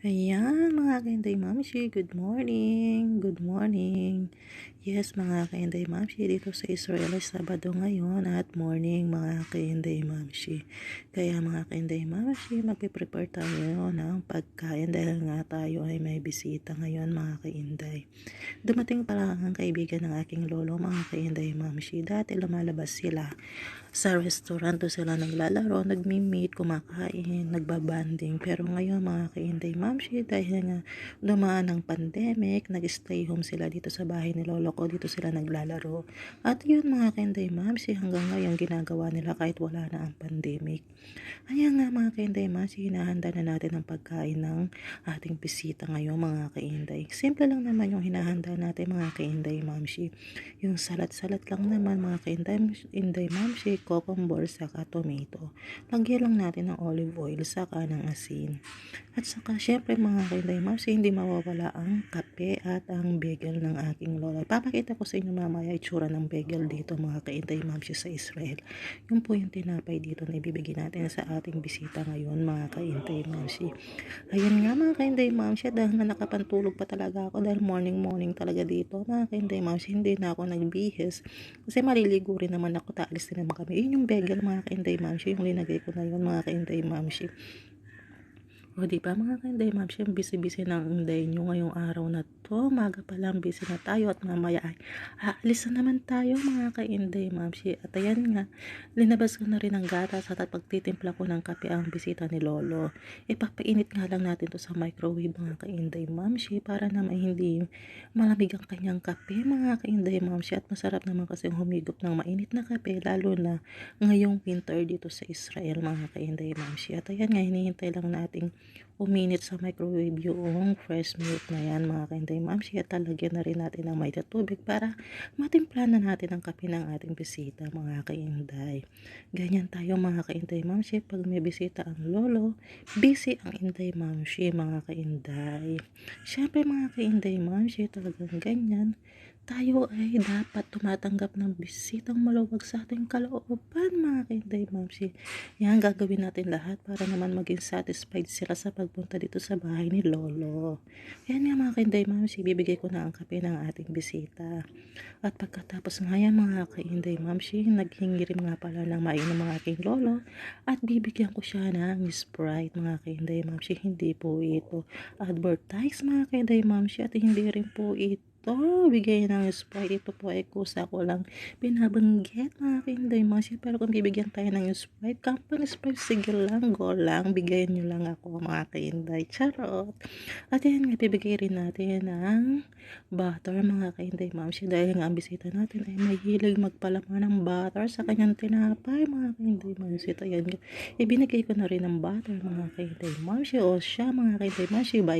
Ayan, mga kainday mamshi, good morning, good morning. Yes, mga kainday mamshi, dito sa Israel ay Sabado ngayon at morning mga kainday mamshi. Kaya mga kainday mamshi, magpiprepare tayo ng pagkain dahil nga tayo ay may bisita ngayon mga kainday. Dumating pala ang kaibigan ng aking lolo mga kainday mamshi. Dati lumalabas sila sa restaurant doon sila naglalaro, nagmi-meet, kumakain, nagbabanding. Pero ngayon mga kainday mamshi, dahil nga dumaan ang pandemic, nag-stay home sila dito sa bahay ni lolo ko, dito sila naglalaro. At yun mga kainday mamshi, hanggang ngayon ginagawa nila kahit wala na ang pandemic. Ayan nga mga kainday mamshi, hinahanda na natin ang pagkain ng ating bisita ngayon mga kainday. Simple lang naman yung hinahanda natin mga kainday mamshi. Yung salat-salat lang naman mga kainday mamshi, cucumber, saka tomato. Lagyan lang natin ng olive oil, saka ng asin. At saka syempre mga kainday mamshi, hindi mawawala ang kape at ang bagel ng aking lola. Papakita ko sa inyo mamaya itsura ng bagel dito mga kainday mamshi sa Israel. Yung po yung tinapay dito na ibibigay natin sa ating bisita ngayon mga kainday mamshi. Ayan nga mga kainday mamshi, dahil nga nakapantulog pa talaga ako dahil morning morning talaga dito mga kainday mamshi, hindi na ako nagbihis. Kasi maliligo rin naman ako, taalis din naman kami. Yun yung bagel mga kainday mamshi, yung linagay ko na yun mga kainday mamshi. O di ba mga kainday ma'am, siya busy-busy ng day nyo ngayong araw na to. Maga pa lang busy na tayo at mamaya ay aalis na naman tayo mga kainday ma'am. At ayan nga, linabas ko na rin ang gatas at pagtitimpla ko ng kape ang bisita ni Lolo. Ipapainit nga lang natin to sa microwave mga kainday ma'am para naman hindi malamig ang kanyang kape mga kainday ma'am at masarap naman kasi humigop ng mainit na kape lalo na ngayong winter dito sa Israel mga kainday ma'am At ayan nga, hinihintay lang nating uminit sa microwave yung fresh milk na yan mga kainday. Mamsi at talagyan na rin natin ng may tubig para matimpla na natin ang kape ng ating bisita mga kainday. Ganyan tayo mga kainday. Mamsi pag may bisita ang lolo busy ang inday mamsi mga kainday. Syempre mga kainday mamsi talagang ganyan tayo ay dapat tumatanggap ng bisitang maluwag sa ating kalooban mga kainday mamsi yan gagawin natin lahat para naman maging satisfied sila sa pagpunta dito sa bahay ni Lolo. Yan nga mga kainday mamsi, bibigay ko na ang kape ng ating bisita. At pagkatapos nga yan mga kainday mamsi, naghingi rin nga pala ng mainom mga aking Lolo. At bibigyan ko siya ng Sprite mga kainday mamsi, hindi po ito advertise mga kainday mamsi at hindi rin po ito to bigay ng Sprite. Ito po ay kusa ko lang binabanggit mga kainday mga Pero kung bibigyan tayo ng Sprite, company Sprite, sige lang, go lang. Bigayan nyo lang ako mga kainday. Charot. At yan nga, rin natin ng butter mga kainday mga Dahil nga ang bisita natin ay mahilig magpalaman ng butter sa kanyang tinapay mga kainday mga Ayan nga, ibinigay ko na rin ng butter mga kainday mga O siya mga kainday mga Bye